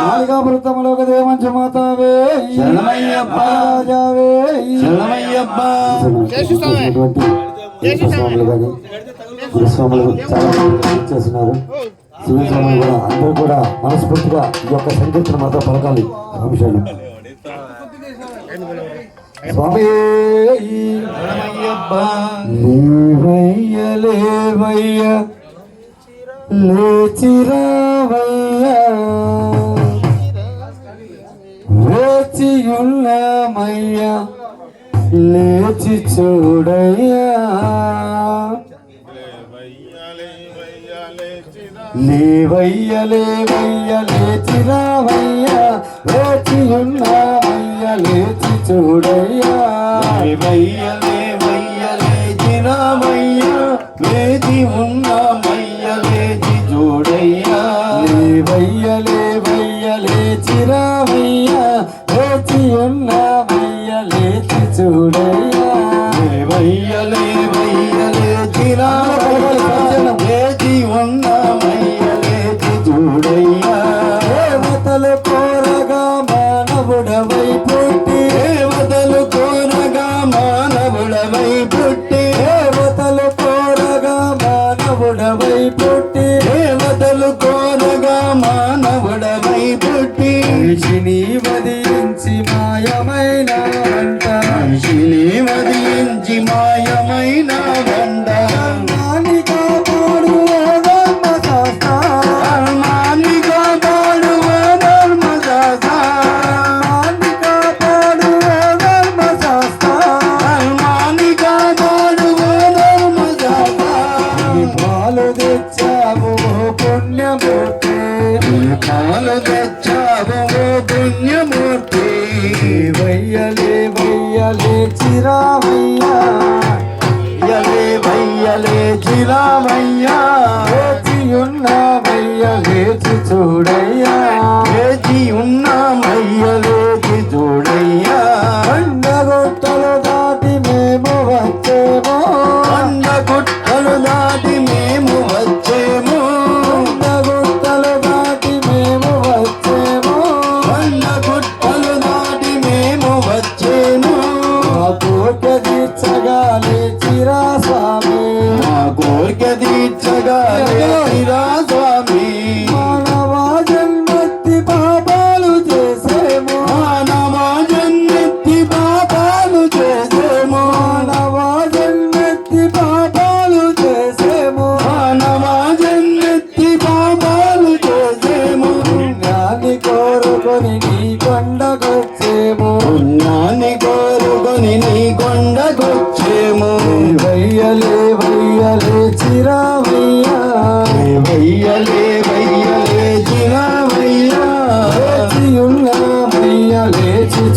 నాలికామృతములో దేవంచ మాతావే రాజావే స్వాములు అందరూ కూడా మనస్ఫూర్తిగా ఈ యొక్క సంకీర్తన మాతో పలకాలి. అంశాలు స్వామి. రావయ్య లేచి రావయ్య లేచి ఉన్నామయ్యా లేచి చూడయ్యా. లేవయ్య లేవయ్య లేచి రావయ్యా. లేచి ఉన్నామయ్య లేచి చూడయ్యా. లేవయ్య ఉన్నామయ్యలేచి చూడయ్యా. లేవయ్యలే వయ్యలేచి రావయ్యా. లేచి ఉన్నామయ్యలేచి చూడయ్యా. లేవయ్యలే వయ్యలేచి రావయ్యా. లేచి ఉన్నామయ్యలేచి చూడయ్యా. దేవతలు కోరగా మానవుడవై పుట్టి మానవుడమై పుట్టి మనిషిని వదిలించి మాయమైన వంట. మనిషిని వదిలించి మాయమైన వంట. పుణ్యమూర్తి. పుణ్యమూర్తి. వయ్యలే వయ్యలే చిరామయ్యా. వయ్యలే చిరామయ్యా. చూడయ్యా. Hare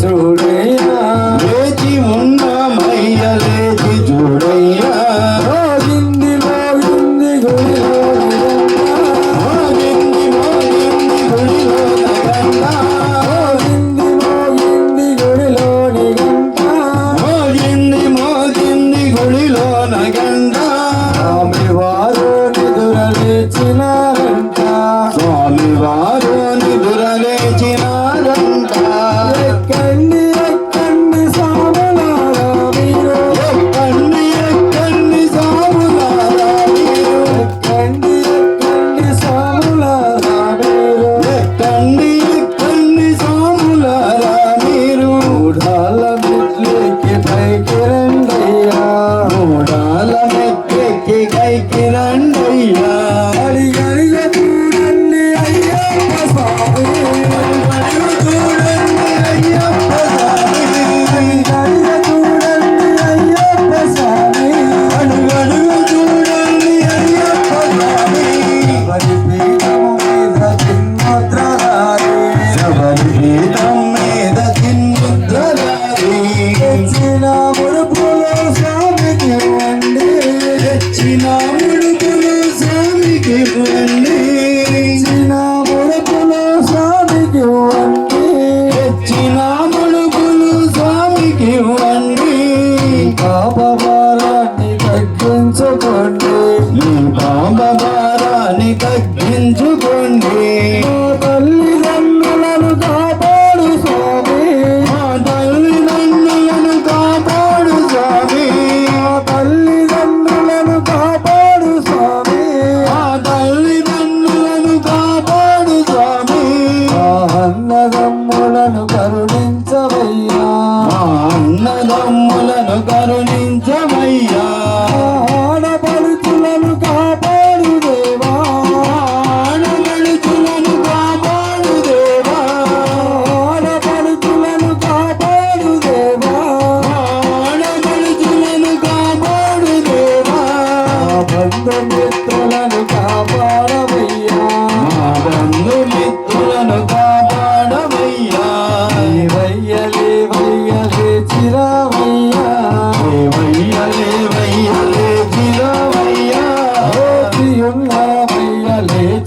রসুল இரண்டு పాపభారాన్ని తగ్గించుకోండి. మీ పాపభారాన్ని తగ్గించుకోండి. తల్లిదండ్రులను కాపాడు స్వామి. మా తల్లిదండ్రులను కాపాడు స్వామి. మా తల్లిదండ్రులను కాపాడు స్వామి. మా తల్లిదండ్రులను కాపాడు స్వామి. మా అన్నదమ్ములను కరుణించవయ్యా.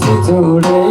जोड़े